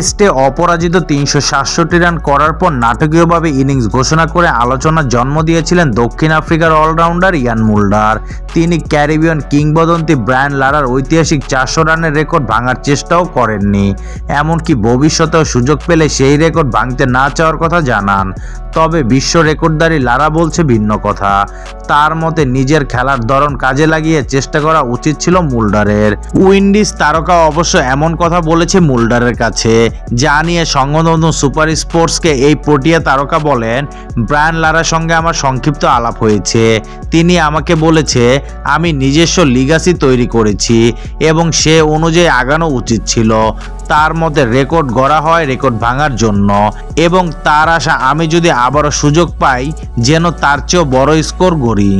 টেস্টে অপরাজিত তিনশো সাতষট্টি রান করার পর নাটকীয়ভাবে ইনিংস ঘোষণা করে আলোচনার জন্ম দিয়েছিলেন দক্ষিণ আফ্রিকার অলরাউন্ডার ইয়ান মুল্ডার। তিনি ক্যারিবিয়ান কিংবদন্তি ব্রায়ান লারার ঐতিহাসিক চারশো রানের রেকর্ড ভাঙার চেষ্টাও করেননি। এমনকি ভবিষ্যতেও সুযোগ পেলে সেই রেকর্ড ভাঙতে না চাওয়ার কথা জানান। তবে বিশ্ব রেকর্ডদারি লারা বলছে ভিন্ন কথা। তার মতে নিজের খেলার ধরন কাজে লাগিয়ে চেষ্টা করা উচিত ছিল মুল্ডারের। উইন্ডিজ তারকা অবশ্য এমন কথা বলেছে মুল্ডারের কাছে। যা নিয়ে সংগঠন সুপার স্পোর্টসকে এই পটিয়া তারকা বলেন, ব্রায়ান লারার সঙ্গে আমার সংক্ষিপ্ত আলাপ হয়েছে। তিনি আমাকে বলেছে, আমি নিজস্ব লিগাসি তৈরি করেছি এবং সে অনুযায়ী আগানো উচিত ছিল। তার মতে রেকর্ড গড়া হয় রেকর্ড ভাঙার জন্য এবং তার আশা আমি যদি আবারও সুযোগ পাই, যেন তার চেয়েও বড় স্কোর গড়ি।